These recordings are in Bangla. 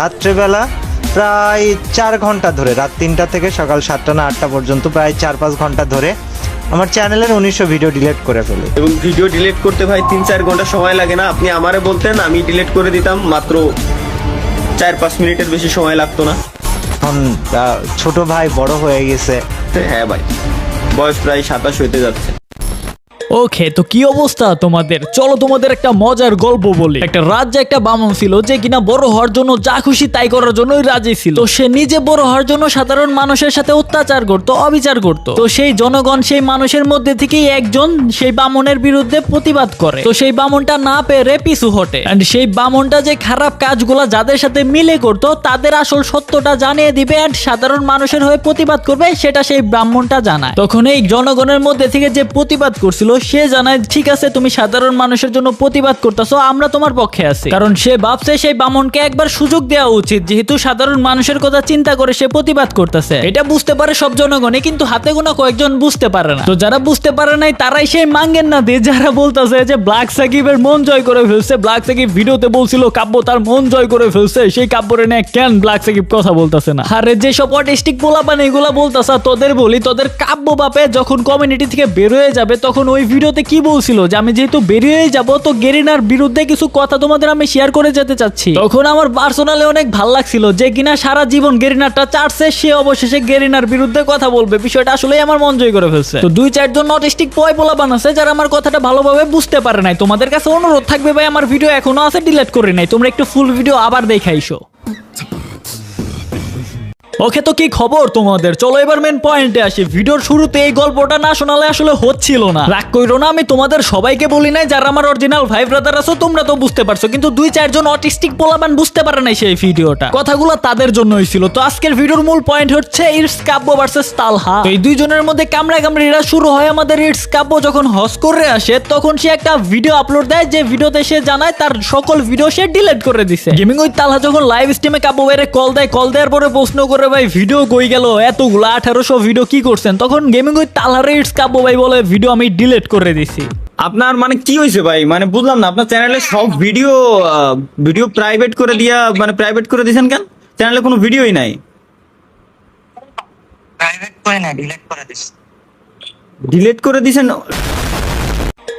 রাত্রেবেলা প্রায় চার ঘণ্টা ধরে রাত তিনটা থেকে সকাল সাতটা না আটটা পর্যন্ত প্রায় চার পাঁচ ঘণ্টা ধরে আমার চ্যানেলের উনিশশো ভিডিও ডিলিট করে ফেলে। এবং ভিডিও ডিলিট করতে ভাই তিন চার ঘণ্টা সময় লাগে না। আপনি আমারে বলতেন আমি ডিলিট করে দিতাম মাত্র চার পাঁচ মিনিটের বেশি সময় লাগতো না। এখন ছোট ভাই বড় হয়ে গেছে। হ্যাঁ ভাই বয়স প্রায় সাতাশ হইতে যাচ্ছে। ওকে, তো কি অবস্থা তোমাদের? চলো তোমাদের একটা মজার গল্প বলি। একটা রাজ্যে একটা বামন ছিল, যে কিনা বড় হওয়ার জন্য যা খুশি তাই করার জন্যই রাজি ছিল। তো সে নিজে বড় হওয়ার জন্য সাধারণ মানুষের সাথে অত্যাচার করতো, অবিচার করতো। তো সেই জনগণ সেই মানুষের মধ্যে একজন সেই বামনের বিরুদ্ধে প্রতিবাদ করে। তো সেই বামনটা না পেরে পিছু হটে। And সেই বামনটা যে খারাপ কাজগুলা যাদের সাথে মিলে করতো, তাদের আসল সত্যটা জানিয়ে দিবে and সাধারণ মানুষের হয়ে প্রতিবাদ করবে, সেটা সেই ব্রাহ্মণটা জানায়। তখন এই জনগণের মধ্যে থেকে যে প্রতিবাদ করছিল সে জানায়, ঠিক আছে, তুমি সাধারণ মানুষের জন্য প্রতিবাদ করতেছো, আমরা তোমার পক্ষে আছি। কারণ সে ভাবছে, সেই বামনকে একবার সুযোগ দেওয়া উচিত, যেহেতু সাধারণ মানুষের কথা চিন্তা করে সে প্রতিবাদ করতেছে। এটা বুঝতে পারে সব জনগণই, কিন্তু হাতে গোনা কয়েকজন বুঝতে পারে না। তো যারা বুঝতে পারে নাই, তারাই সেই মাঙ্গেন না দিয়ে যারা বলতেছে যে ব্ল্যাক সাকিবের মন জয় করে ফেলছে। ব্ল্যাক সাকিব ভিডিওতে বলছিল, কাব্য তার মন জয় করে ফেলছে, সেই কাব্যরে নিয়ে কেন ব্ল্যাক সাকিব কথা বলতেছে না? আরে, যেসব অটিস্টিক পোলাপান এগুলা বলতেছে, তোদের বলি, তোদের কাব্য বাপে যখন কমিউনিটি থেকে বের হয়ে যাবে, তখন ওই ভিডিওতে কি বলছিল? যে আমি যেহেতু বেরিয়ে যাব, তো গেরিনার বিরুদ্ধে কিছু কথা তোমাদের আমি শেয়ার করে যেতে চাচ্ছি। তখন আমার পার্সোনালি অনেক ভালো লাগছিল যে কিনা সারা জীবন গেরিনারটা চাটছে, সে অবশেষে গেরিনার বিরুদ্ধে কথা বলবে। বিষয়টা আসলেই আমার মন জয় করে ফেলছে। তো দুই চারজন অটিস্টিক পয় পোলা বানাচ্ছে যারা আমার কথাটা ভালোভাবে বুঝতে পারে নাই। তোমাদের কাছে অনুরোধ থাকবে ভাই, আমার ভিডিও এখনও আছে ডিলিট করে নাই। তোমরা একটু ফুল ভিডিও আবার দেখাইছো ওকে তো কি খবর তোমাদের? চলো এবার মেন পয়েন্টে আসি। ভিডিওর শুরুতে এই গল্পটা না শোনালে আসলে হচ্ছিল না। রাগ কইরো না, আমি তোমাদের সবাইকে বলি নাই, যারা আমার অরিজিনাল ভাই ব্রাদার আছো, তোমরা তো বুঝতে পারছ, কিন্তু দুই চারজন অটিস্টিক পোলাবান বুঝতে পারে নাই সেই ভিডিওটা। কথাগুলো তাদের জন্যই ছিল। তো আজকের ভিডিওর মূল পয়েন্ট হচ্ছে ইটস কাব্য ভার্সেস তালহা। এই দুইজনের মধ্যে কামড়া কামড়িরা শুরু হয় আমাদের ইটস কাব্য যখন হস করে আসে, তখন সে একটা ভিডিও আপলোড দেয়, যে ভিডিওতে সে জানায় তার সকল ভিডিও সে ডিলিট করে দিছে। গেমিং উইথ তালহা যখন লাইভ স্ট্রিমে কাব্য বাইরে কল দেয় কল দেওয়ার পরে প্রশ্ন করে ভাই ভিডিও কই গেল? এতগুলো আঠারোশো ভিডিও কি করছেন? তখন গেমিং উইথ তালহার ইটস কাব্য ভাই বলে ভিডিও আমি ডিলিট করে দিছি। আপনার মানে কি হয়েছে ভাই? মানে বুঝলাম না আপনার চ্যানেলে সব ভিডিও ভিডিও প্রাইভেট করে দিয়া মানে প্রাইভেট করে দিয়েছেন কেন? চ্যানেলে কোনো ভিডিওই নাই। প্রাইভেট করে না ডিলেট করে দিস ডিলিট করে দিয়েছেন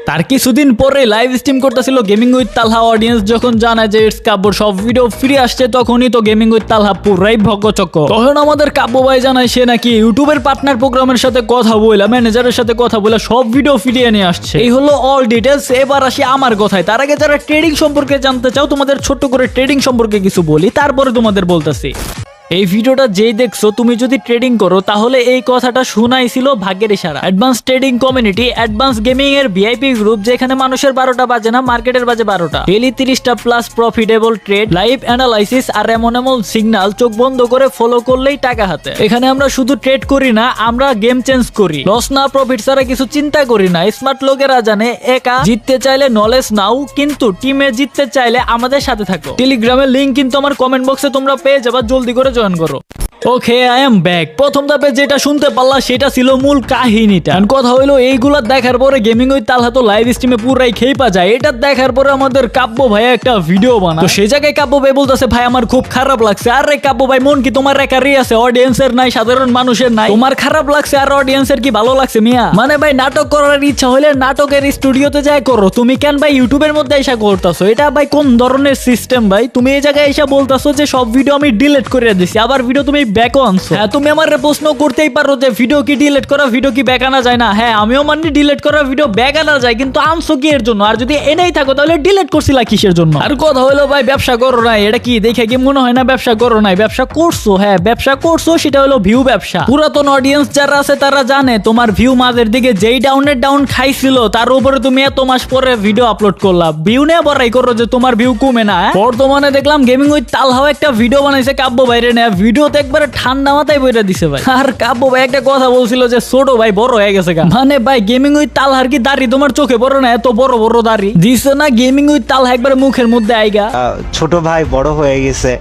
তার কিছুদিন পরে লাইভ স্ট্রিম করতেছিল গেমিং উইথ তালহা অডিয়েন্স যখন জানায় যে ইটস কাব্যর সব ভিডিও ফ্রি আসছে, তখনই তো গেমিং উইথ তালহা পুরাই ভগ্গচক্ক তখন আমাদের কাব্য ভাই জানায়, সে নাকি ইউটিউবের পার্টনার প্রোগ্রামের সাথে কথা বইলা ম্যানেজারের সাথে কথা বলে সব ভিডিও ফিরিয়ে নিয়ে আসছে। এই হলো অল ডিটেলস এবার আসি আমার কথায়। তার আগে যারা ট্রেডিং সম্পর্কে জানতে চাও, তোমাদের ছোট্ট করে ট্রেডিং সম্পর্কে কিছু বলি, তারপরে তোমাদের বলতেছি। এই ভিডিওটা যেই দেখছ, তুমি যদি ট্রেডিং করো, তাহলে এই কথাটা শোনাই ছিল ভাগ্যের ইশারা। Advance trading community advance gaming এর ভিআইপি গ্রুপ যেখানে মানুষের বারোটা বাজে না মার্কেটের বাজে বারোটা। ডেলি তিরিশটা plus profitable trade live analysis আর এমন এমন সিগন্যাল চোখ বন্ধ করে ফলো করলেই টাকা হাতে। এখানে আমরা শুধু ট্রেড করি না, আমরা গেম চেঞ্জ করি। লস না প্রফিট ছাড়া কিছু চিন্তা করি না। স্মার্ট লোকেরা জানে, একা জিততে চাইলে নলেজ নাও, কিন্তু টিমে জিততে চাইলে আমাদের সাথে থাকো। টেলিগ্রামের লিঙ্ক কিন্তু আমার কমেন্ট বক্সে তোমরা পেয়ে যাবা, জলদি করে জয়েন করো। ওকে আই এম ব্যাক প্রথম ধাপে যেটা শুনতে পারলা, সেটা ছিল মূল কাহিনীটা। কথা হইল, এইগুলা দেখার পরে গেমিং ওই তালহা তো লাইভ স্ট্রিমে পুরাই খেয়ে পা যায়। এটা দেখার পরে আমাদের কাব্য ভাই একটা ভিডিও বানা তো সেই জায়গায় কাব্য ভাই বলতেছে, ভাই, আমার খুব খারাপ লাগছে। আরে কাব্য ভাই, মন কি তোমার একারই আছে? অডিয়েন্সের নাই, সাধারণ মানুষের নাই। তোমার খারাপ লাগছে আর অডিয়েন্সের কি ভালো লাগছে, মিয়া? মানে ভাই, নাটক করার ইচ্ছা হলে নাটকের স্টুডিওতে যাই করো। তুমি কেন ভাই ইউটিউবের মধ্যে এসে করতেছো? এটা ভাই কোন ধরনের সিস্টেম ভাই? তুমি এই জায়গায় এসে বলতেছো যে সব ভিডিও আমি ডিলিট করে দিছি। আবার ভিডিও তুমি ব্যাকও আনছো হ্যাঁ তুমি আমার প্রশ্ন করতেই পারো যে ভিডিও কি ডিলিট করা ভিডিও কি ব্যাক আনা যায় না। হ্যাঁ আমিও মানি ডিলিট করা ভিডিও ব্যাক আনা যায়, কিন্তু কি এর জন্য? আর যদি এনেই থাকো, তাহলে ডিলিট করছিলা কিসের জন্য? আর কথা হলো, ভাই, ব্যবসা করো এটা কি, দেখে কি মনে হয় না ব্যবসা করো ব্যবসা করছ হ্যাঁ ব্যবসা করছ, সেটা হলো ভিউ ব্যবসা। পুরাতন অডিয়েন্স যারা আছে, তারা জানে, তোমার ভিউ মাঝের দিকে যেই ডাউনের ডাউন খাইছিল, তার উপরে তুমি এত মাস পরে ভিডিও আপলোড করলা। ভিউ নিয়ে বড়াই করো যে তোমার ভিউ কমে না হ্যাঁ? বর্তমানে দেখলাম গেমিং উইথ তালহাও একটা ভিডিও বানাইছে, কাব্য বাইরে নেয়া। ভিডিওতে ঠান্ডা মাথায় বইটা দিছে ভাই। আর কাব্য ভাই একটা কথা বলছিল যে ছোট ভাই বড় হয়ে গেছে মানে ভাই গেমিং উইথ তালহার কি দাড়ি? তোমার চোখে বড় না? এত বড় বড় দাড়ি। দিছে না গেমিং উইথ তালহা একবারে মুখের মধ্যে আইগা ছোট ভাই বড় হয়ে গেছে।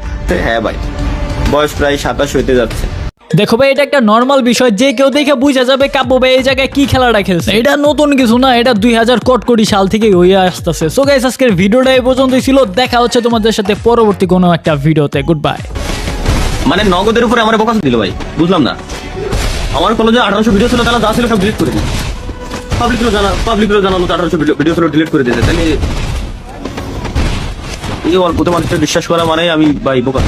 হ্যাঁ ভাই বয়স প্রায় সাতাশ হইতে যাচ্ছে। দেখো ভাই এটা একটা নর্মাল বিষয় যে কেউ দেখে বুঝা যাবে কাব্য ভাই এই জায়গায় কি খেলাটা খেলছে। এটা নতুন কিছু না এটা দুই হাজার কোটি সাল থেকে হয়ে আসতেছে। সো গাইস আজকের ভিডিওটা এই পর্যন্তই ছিল। দেখা হচ্ছে তোমাদের সাথে পরবর্তী কোনো একটা ভিডিওতে। গুড বাই মানে নগদের উপরে আমার বোকাস দিল ভাই, বুঝলাম না। আমার কলেজে আঠারোশো ভিডিও ছিল, তারা যা ছিল সব ডিলিট করে দিল। পাবলিকরা জানা পাবলিকরা জানালো আঠারোশো ভিডিও ছিল ডিলিট করে দিয়েছে। তাহলে এই অল্প মানুষটা বিশ্বাস করা মানে আমি ভাই বোকা।